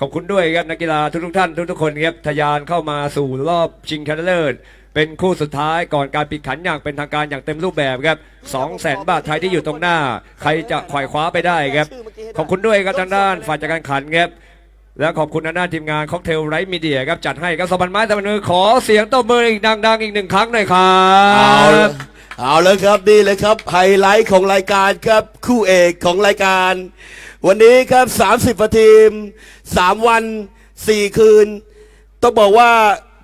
ขอบคุณด้วยครับนักกีฬาทุกๆท่านทุกๆคนครับทะยานเข้ามาสู่รอบชิงชนะเลิศเป็นคู่สุดท้ายก่อนการปิดขันอย่างเป็นทางการอย่างเต็มรูปแบบครับสองแสนบาทไทยที่อยู่ตรงหน้า ใครจะขวายคว้าไปได้ครับ ขอบคุณด้วยครับทางด้านฝ่ายจัดการขันครับและขอบคุณทางด้านทีมงานค็อกเทลไรท์มีเดียครับจัดให้ครับสบันไม้สบันมือขอเสียงตบมืออีกดังๆ อีกหนึ่งครั้งหน่อยครัเอาบละเอาเลยครับนี่เลยครับไฮไลท์ของรายการครับคู่เอกของรายการ วันนี้ครับ 30ประทีม 3 วัน 4 คืน ต้องบอกว่า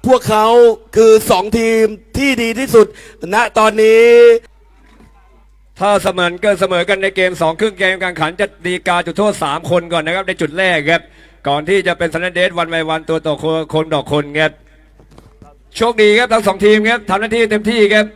พวกเขาคือ 2 ทีมที่ดีที่สุดณตอนนี้ ถ้าเสมอเกินเสมอกันในเกม 2 ครึ่งเกมการขันจะดีกาจุดโทษ 3 คนก่อนนะครับ ในจุดแรกครับ ก่อนที่จะเป็นสแนเดสวันไปวันตัวต่อคนคนต่อคนครับโชคดีครับทั้งสองทีมครับทำหน้าที่เต็มที่ครับ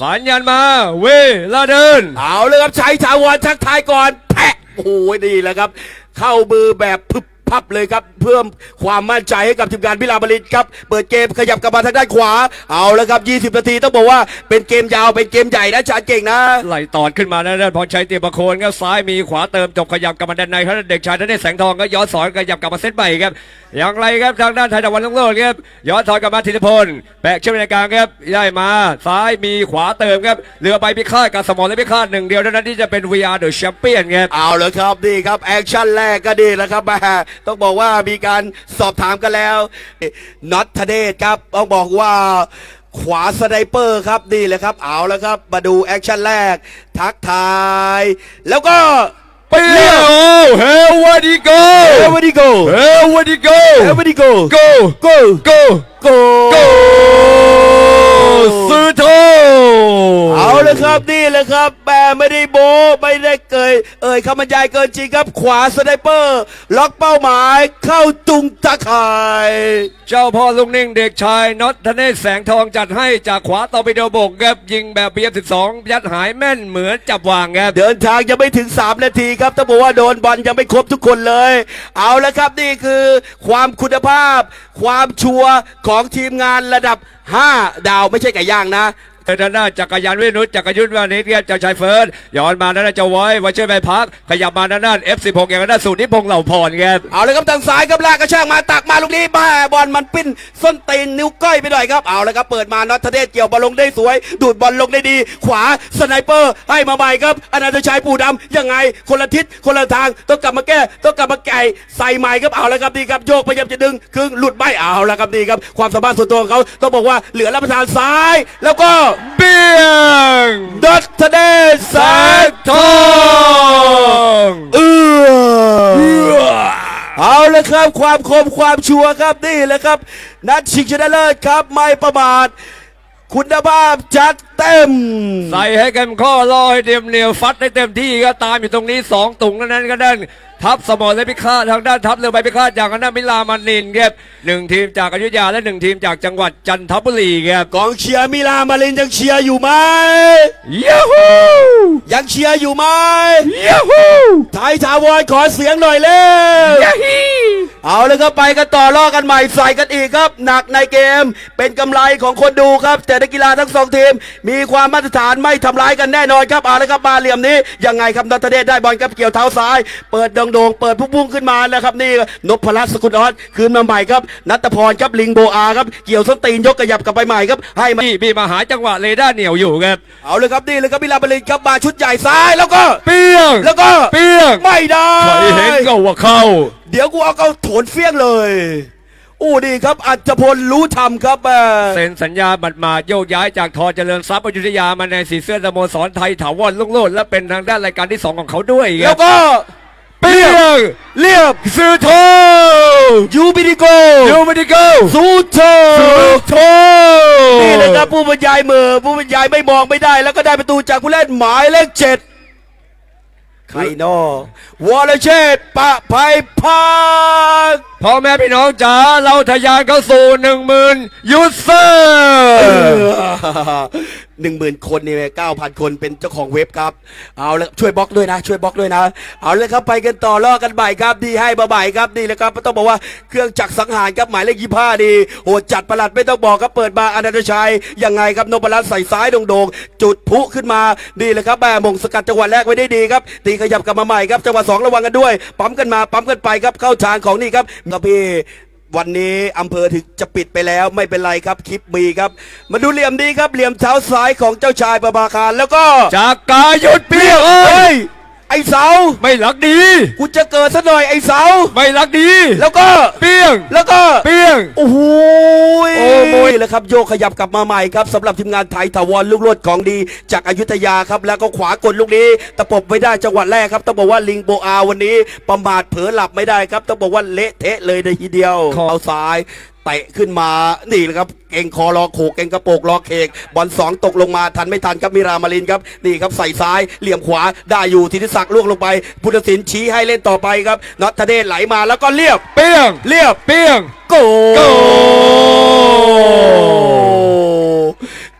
สัญญาณมาเวลาเดิน เอาเลยครับชัยชาวรชักทายก่อนแพะโอ้ยดีแล้วครับ เข้ามือแบบพึบ พับเลยครับ เพิ่มความมั่นใจให้กับทีมงานพิลาบริตครับ เปิดเกมขยับกลับมาทางด้านขวา เอาแล้วครับ 20 นาทีต้องบอกว่าเป็นเกมยาวเป็นเกมใหญ่นะชาญเก่งนะ ไหลตอดขึ้นมานะด้านพรชัยเตียประโคนครับซ้ายมีขวาเติมจบขยับกลับมาด้านในครับเด็กชายธเนศแสงทองก็ย้อนสอนขยับกลับมาเซตใหม่ครับอย่างไรครับทางด้านไทยตะวันลุงโลดครับย้อนสอนกลับมาธีรพลแปะเชื่อมในกลางครับได้มาซ้ายมีขวาเติมครับเรือใบพิฆาตกับสมรและพิฆาตหนึ่งเดียวเท่านั้นที่จะเป็น VR The Champion ครับเอาเลยครับนี่ครับแอคชั่นแรกก็ดีแล้วครับแหม่ต้องบอกว่ามีการสอบถามกันแล้วน็อตทเดศครับต้องบอกว่าขวาสไนเปอร์ครับนี่เลยครับ เอาแล้วครับ มาดูแอคชั่นแรก ทักทาย แล้วก็เปียโอเฮวันดีโกเอวันดีโกเฮวันดีโกเอวันดีโกโกโกโครับนี่เลยครับแม่ไม่ได้โบะไม่ได้เกย เอ่ยคำบรรยายเกินจริงครับขวาสไนเปอร์ ล็อกเป้าหมายเข้าตุงตะข่าย เจ้าพ่อลุงนิ่งเด็กชายน็อตธเนศแสงทองจัดให้จากขวาต่อไปเดวบกครับยิงแบบเบียสิบสองยัดหายแม่นเหมือนจับวางครับเดินทางยังไม่ถึง 3 นาทีครับต้องบอกว่าโดนบอลยังไม่ครบทุกคนเลย เอาละครับนี่คือความคุณภาพ ความชัวร์ของทีมงานระดับ 5 ดาวไม่ใช่ไก่ย่างนะ ด้านหน้าจักรยานวินุจักรยุทธ์วานิชครับเจ้าชายเฟิร์สย้อนมาด้านหน้าเจ้าไว้ไว้ช่วยไปพัก ขยับมาด้านหน้า F16 อย่างด้านหน้าสูตรนิพงษ์เหล่าพรครับเอาเลยครับทางซ้ายครับลากกระชากมาตักมาลูกนี้บ้าบอลมันปิ้นส้นตีนนิ้วก้อยไปหน่อยครับเอาเลยครับเปิดมาน็อตทเดศเกี่ยวบอลลงได้สวย ดูดบอลลงได้ดี ขวาสไนเปอร์ให้มาใหม่ครับอนันตชัยปู่ดำยังไงคนละทิศคนละทางต้องกลับมาแก้ต้องกลับมาไก่ใส่ใหม่ครับเอาเลยครับนี่ครับโยกพยายามจะดึงครึ่งหลุดไม่เอาแล้วครับนี่ครับความสามารถส่วนตัวของเขาต้องบอกว่าเหลือรับประทานซ้ายแล้วก็เบียงน็อตทเดศแสงทองเออเอาเลยครับความคมความชัวร์ครับนี่แหละครับ นัดชิงชนะเลิศครับไม่ประมาทคุณภาพจัด เต็ม ใส่ให้กันข้อรอให้เต็มเหนียวฟัดให้เต็มที่ก็ตามอยู่ตรงนี้สองตุงนั้นนั้นก็ด้านทัพสมรและพิฆาตทางด้านทัพเรือใบพิฆาตจากทางด้านมิลามันนินครับหนึ่งทีมจากอยุธยาและหนึ่งทีมจากจังหวัดจันทบุรีครับกองเชียร์มิลามารินยังเชียร์อยู่ไหมยูฮูยังเชียร์อยู่ไหมยูฮูไทยถาวรขอเสียงหน่อยเร็วยาฮี เอาเลยครับไปกันต่อล่อกันใหม่ใส่กันอีกครับ หนักในเกมเป็นกำไรของคนดูครับแต่นักกีฬาทั้งสองทีม มีความมาตรฐานไม่ทำร้ายกันแน่นอนครับเอาเลยครับมาเหลี่ยมนี้ยังไงครับนัทเดชได้บอลครับเกี่ยวเท้าซ้าย เปิดดงโดงๆเปิดพุ่งๆขึ้นมาแล้วครับนี่นพรัตน์สกุลออสคืนมาใหม่ครับนัทพรครับลิงโบอาครับเกี่ยวส้นตีนยกกระยับกลับไปใหม่ครับให้มาพี่พี่มาหาจังหวะเรดาร์เหนียวอยู่ครับเอาเลยครับนี่เลยครับมิลาบรินครับมาชุดใหญ่ซ้ายแล้วก็เปี้ยงแล้วก็เปี้ยงไม่ได้ใครเห็นก็ว่าเข้าเดี๋ยวกูเอาเขาโถนเฟี้ยงเลย อู้ดีครับ อัจพลรู้ทำครับแม่เซ็นสัญญาบัตรมาดโยกย้ายจากทอเจริญทรัพย์อยุธยามาในสีเสื้อสโมสรไทยถาวรลุ่งโลดและเป็นทางด้านรายการที่สองของเขาด้วยคแล้รัวบก็เปี้ยงเรียบซื้อโทยูบิดิโกยูไม่ได้เก้าสูโตซื้อโทนี่เลยครับผู้บรรยายมือผู้บรรยายไม่มองไม่ได้ แล้วก็ได้ประตูจากผู้เล่นหมายเลขเจ็ด ใครนอวอลเชตปะไพ่อแม่พี่น้องจ๋าเราทะยานเข้าสู่หนึ่งหมื่นยูเซอร์หนึ่งหมื่นคนนี่เก้าพันคนเป็นเจ้าของเว็บครับ เอาละช่วยบล็อกด้วยนะ ช่วยบล็อกด้วยนะ เอาเลยครับไปกันต่อล่อกันใหม่ครับดีให้มาใหม่ครับดีเลยครับต้องบอกว่าเครื่องจักรสังหารครับหมายเลขยี่ห้าดีโหจัดประหลัดไม่ต้องบอกครับเปิดมาอนันตชัยยังไงครับนพรัตน์ใส่ซ้ายโด่งๆจุดพุขึ้นมาดีเลยครับแม่มงสกัดจังหวะแรกไว้ได้ดีครับตีขยับกลับมาใหม่ครับจังหวะสองระวังกันด้วย ปั๊มกันมาปั๊มกันไปครับเข้าทางของนี่ครับครับพี่วันนี้อำเภอถึงจะปิดไปแล้วไม่เป็นไรครับคลิปมีครับ มาดูเหลี่ยมดีครับเหลี่ยมเท้าซ้ายของเจ้าชายประภาคารแล้วก็จากกายยุดเปี้ยกเอ้ย ไอ้เสา ไม่รักดี กูจะเกิดซะหน่อยไอ้เสา ไม่รักดี แล้วก็ เปี้ยง แล้วก็เปี้ยง โอ้โหโอ้โหนี่แหละครับโยกขยับกลับมาใหม่ครับสำหรับทีมงานไทยถาวรลูกโลดของดีจากอายุทยาครับ แล้วก็ขวากดลูกนี้ตะปบไว้ได้จังหวะแรกครับต้องบอกว่าลิงโบอาวันนี้ ประมาทเผลอหลับไม่ได้ครับต้องบอกว่าเละเทะเลยในทีเดียวขอเอาซ้าย เตะขึ้นมานี่แหละครับ เก่งคอรอโขกเก่งกระโปกรอเคกบอลสองตกลงมาทันไม่ทันครับมิรามาลินครับนี่ครับใส่ซ้ายเหลี่ยมขวาได้อยู่ธิติศักดิ์ล่วงลงไปพุทธศิลป์ชี้ให้เล่นต่อไปครับน็อตทเดชไหลมาแล้วก็เรียบเปี้ยงเรียบเปี้ยงโกโก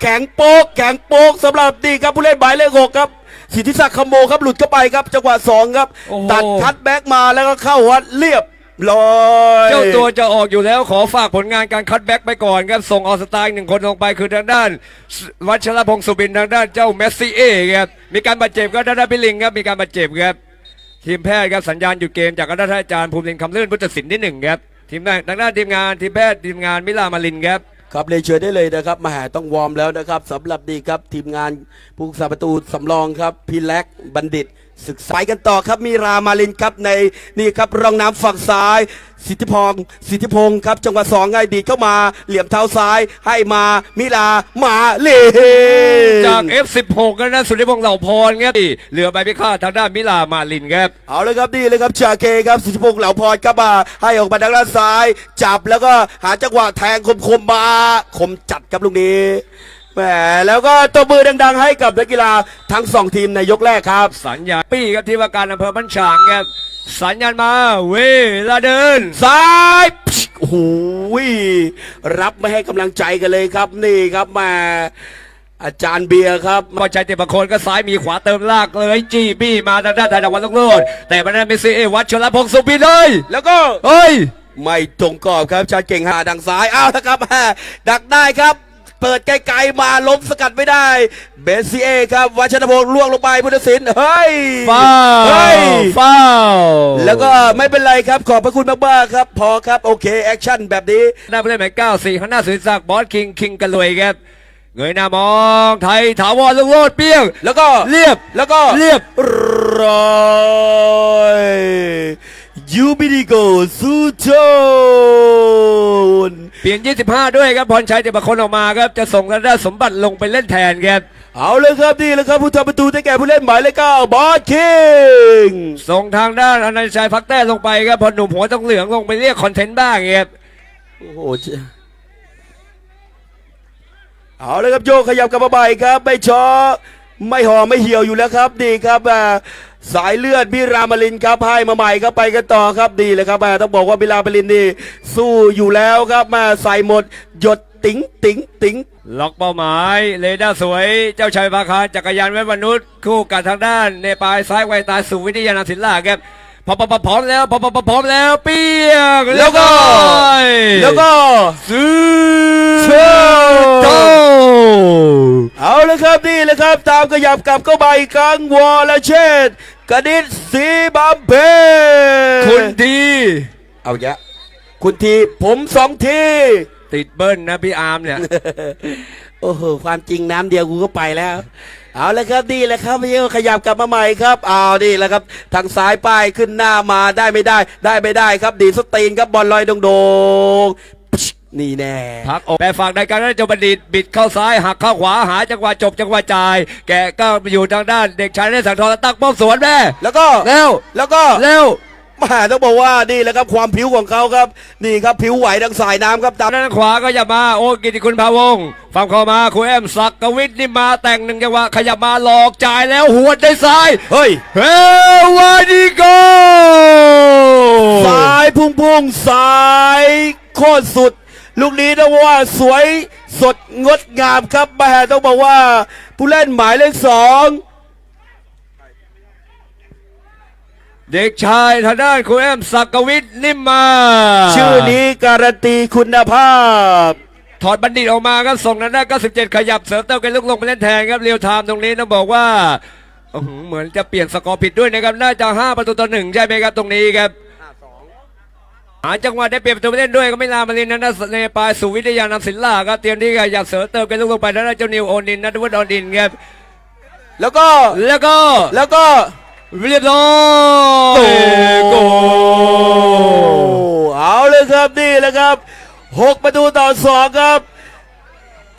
แข็งโป๊กแข็งโป๊กสำหรับดีครับผู้เล่นหมายเลขหกครับสิทธิศักดิ์ขโมครับหลุดเข้าไปครับจังหวะสองครับโอ้โหตัดคัดแบ็กมาแล้วก็เข้าวัดเรียบ ร้อยเจ้าตัวจะออกอยู่แล้วขอฝากผลงานการคัดแบ็กไปก่อนครับ ส่งออกสไตล์หนึ่งคนลงไปคือทางด้าน วัชรพงศ์สุบินทางด้านเจ้าเมสซี่เอครับมีการบาดเจ็บครับด้านด้านพิลิงครับมีการบาดเจ็บครับทีมแพทย์ครับสัญญาณหยุดเกมจากท่านอาจารย์ภูมิลินคำลื่นพุทธศิลป์ที่หนึ่งครับทีมงานทางด้านทีมงานทีมแพทย์ทีมงานมิลามาลินครับครับเลยนเชิญได้เลยนะครับมาหาต้องวอร์มแล้วนะครับสำหรับดีครับทีมงานผู้สาประตูสำรองครับพี่แล็กบัณฑิต ศึกษาไปกันต่อครับมีรามาลินครับในนี่ครับรองน้ำฝั่งซ้าย สิทธิพงศ์สิทธิพงศ์ครับ จังหวะสองไงดีดเข้ามาเหลี่ยมเท้าซ้ายให้มามิลามาเลนจาก F16 กันนะสุริพงษ์เหล่าพรครับเหลือใบพิฆาตทางด้านมิลามาลินครับเอาเลยครับนี่เลยครับชาเคครับสิทธิพงศ์เหล่าพรครับมาให้ออกมาทางด้านซ้าย จับแล้วก็หาจังหวะแทงคมๆมาคมจัดครับลูกนี้ แหมแล้วก็ตบมือดัง ๆ ให้กับนักกีฬาทั้งสองทีมในยกแรกครับ สัญญาณปี้ครับที่ว่าการอำเภอบ้านฉางครับสัญญาณมาเวลาเดินซ้ายโอ้โหรับไม่ให้กำลังใจกันเลยครับนี่ครับมาอาจารย์เบียร์ครับก็ใจเตะประโคนก็ซ้ายมีขวาเติมลากเลยจีบี้มาทางด้านไทยดาวันลูกโลดแต่มันนั้นเมสซี่เอวัชรพงศ์สุบินเลยแล้วก็เฮ้ย ไม่ตรงกรอบครับชาญเก่งหาดังซ้ายอ้าวนะครับแม่ดักได้ครับ เปิดไกลๆมาล้มสกัดไม่ได้ เบสซีเอครับวัชรพงศ์ล่วงลงไปพุทธศิลป์เฮ้ยฟ้าเฮ้ยฟ้าวแล้วก็ไม่เป็นไรครับขอบพระคุณมากๆครับพอครับโอเคแอคชั่นแบบนี้หน้าผู้เล่นหมายเก้าสี่ข้างหน้าสุริศักดิ์บอสคิงคิงกันเลยครับเงยหน้ามองไทยถาวรลูกโลดเปี้ยง แล้วก็เรียบแล้วก็เรียบร้อย ยูบิดิโกซูโจนเปลี่ยน 25 ด้วยครับพรชัยเตะประโคนออกมาครับ จะส่งทางด้านสมบัติลงไปเล่นแทนครับ เอาเลยครับนี่เลยครับผู้ทำประตูได้แก่ผู้เล่นหมายเลขเก้าบอสคิงส่งทางด้านอนันต์ชัยพักแต้ลงไปครับพอหนุ่มหัวต้องเหลืองลงไปเรียกคอนเทนต์บ้างครับโอ้โหเจ้าเอาเลยครับโยกขยับกลับมาใหม่ครับ ไม่ช้อไม่ห่อไม่เหี่ยวอยู่แล้วครับดีครับอ่า สายเลือดบิรามาลินครับให้มาใหม่ครับไปกันต่อครับดีเลยครับอ่าต้องบอกว่าบิรามาลินนี่สู้อยู่แล้วครับมาใส่หมด หยดติ๋งติ๋งติ๋งล็อกเป้าหมายเรดาร์สวย เจ้าชายพาคารจักรยานเวทมนุษย์คู่กับทางด้านเนปาลซ้ายไวตายสู่วิทยานาศิลาครับพอพอพอพร้อมแล้วพอพอพอพร้อมแล้วเปี้ยงแล้วก็แล้วก็ซื้อเชิญโตเอาเลยครับนี่เลยครับ ตามขยับกลับเข้าไปอีกครั้งวอลเชษฐ์ กระดิษสีบำเพ็ญคุณดีเอาแยะคุณทีผมสองที ติดเบิ้ลนะพี่อาร์มเนี่ย โอ้โหความจริงน้ำเดียวกูก็ไปแล้ว เอาละครับนี่แหละครับพี่ขยับกลับมาใหม่ครับเอานี่แหละครับ ทางซ้ายป้ายขึ้นหน้ามาได้ไม่ได้ ได้ไม่ได้ครับ ดีดสตีนครับบอลลอยโดงๆ นี่แน่พักออกแต่ฝั่งในการนั้นจะบัณฑิตบิดเข้าซ้ายหักเข้าขวาหาจังหวะจบจังหวะจ่าย แกก็อยู่ทางด้านเด็กชายเล่นสังทองตั้งป้อมสวนแม่แล้วก็เร็วแล้วก็เร็วแมาต้องบอกว่านี่แหละครับความผิวของเขาครับนี่ครับผิวไหวดังสายน้ำครับตามด้านขวาก็อย่ามาโอ้กิติคุณพาวงศ์ฝั่งเข้ามาครูแอมศักดิ์กวิทย์นี่มาแต่งหนึ่งจังหวะขยับมาหลอกจ่ายแล้วหัวได้ซ้ายเฮ้ยเฮวาดิโกสายพุ่งพุ่งสายโคตรสุด ลูกนี้นะว่าสวยสดงดงามครับแม่ต้องบอกว่า ผู้เล่นหมายเลขสองเด็กชายทางด้านคุณแอมศักวิทย์นิ่มมา ชื่อนี้การันตีคุณภาพ ถอดบัณฑิตออกมาครับส่งนั้นได้97 ขยับเสริมเติมกันลุกลงไปเล่นแทนครับเรียวไทม์ตรงนี้ต้องบอกว่าเหมือนจะเปลี่ยนสกอร์ผิดด้วยนะครับ น่าจะ 5 ประตูต่อหนึ่งใช่ไหมครับตรงนี้ครับ หาจังหวะได้เปลี่ยนประตูไปเล่นด้วยก็ไม่ลามาลินนั้นในปลายสุวิทยานำศิลาครับเตรียมที่จะอยากเสริมเติมกันลุกลงไปนั้นเจ้านิวโอนินนัทวุฒิออนินครับแล้วก็แล้วก็แล้วก็เรียบร้อยโอ้โกเอาเลยครับนี่แหละครับหกประตูต่อสองครับ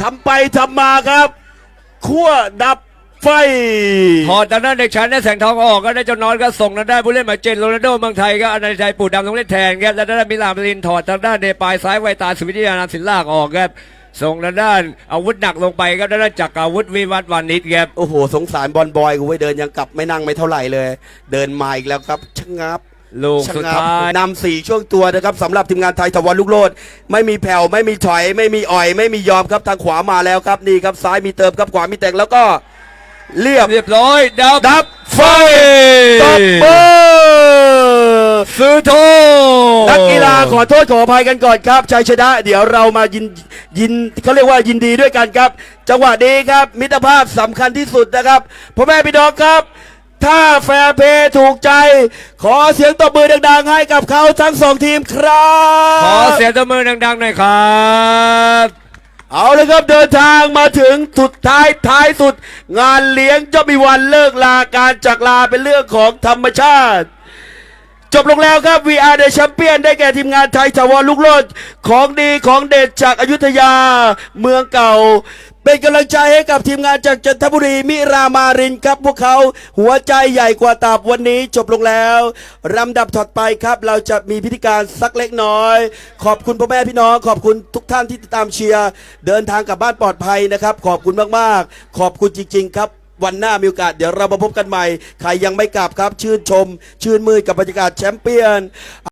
ทำไปทำมาครับ ขั้วดับ ไฟ ถอดทางด้านเด็กชายได้แสงทองออกก็ได้เจ้าน้อยก็ส่งทางด้านผู้เล่นหมายเจนโรนัลโดเมืองไทยก็อนันต์ชัยปู่ดำลงเล่นแทนครับแล้วทางด้านมิลานมารินถอดทางด้านเนปายซ้ายไวตาสุวิทยานามศิลากออกครับส่งทางด้านอาวุธหนักลงไปครับทางด้านจักรอาวุธวิวัฒน์วานิชครับโอ้โห สงสารบอลบอยกูไว้ยเดินยังกลับไม่นั่งไม่เท่าไหร่เลย เดินมาอีกแล้วครับชะงับ ลูกชะสุดงับท้าย นำสี่ช่วงตัวนะครับสำหรับทีมงานไทยทวันลูกโลด ไม่มีแผ่วไม่มีถอย ไม่มีอ่อย ไม่มียอมครับทางขวามาแล้วครับนี่ครับซ้ายมีเติมครับขวามีแต่งแล้วก็ เรียบเรียบร้อย ดับดับไฟไฟตบเบอร์ซื้อโทนักกีฬาขอโทษขออภัยกันก่อนครับชัยชนะ เดี๋ยวเรามายินยินเขาเรียกว่ายินดีด้วยกันครับ จังหวะนี้ครับ มิตรภาพสำคัญที่สุดนะครับพ่อแม่พี่น้องครับ ถ้าแฟร์เพย์ถูกใจ ขอเสียงตบมือดังๆให้กับเขาทั้งสองทีมครับ ขอเสียงตบมือดังๆหน่อยครับ เอาเลยครับเดินทางมาถึงสุดท้ายท้ายสุด งานเลี้ยงจะมีวันเลิกลาการจากลาเป็นเรื่องของธรรมชาติ จบลงแล้วครับ VR The Champion ได้แก่ทีมงานไทยทวารลูกโลดของดีของเด็ดจากอายุทยาเมืองเก่า เป็นกำลังใจให้กับทีมงานจากจันทบุรีมิรามารินครับพวกเขาหัวใจใหญ่กว่าตับวันนี้จบลงแล้วลำดับถัดไปครับ เราจะมีพิธีการสักเล็กน้อย ขอบคุณพ่อแม่พี่น้อง ขอบคุณทุกท่านที่ติดตามเชียร์เดินทางกลับบ้านปลอดภัยนะครับ ขอบคุณมากๆ ขอบคุณจริง ๆ ครับวันหน้ามีโอกาสเดี๋ยวเรามาพบกันใหม่ ใครยังไม่กลับครับ ชื่นชม ชื่นมืดกับบรรยากาศแชมเปี้ยน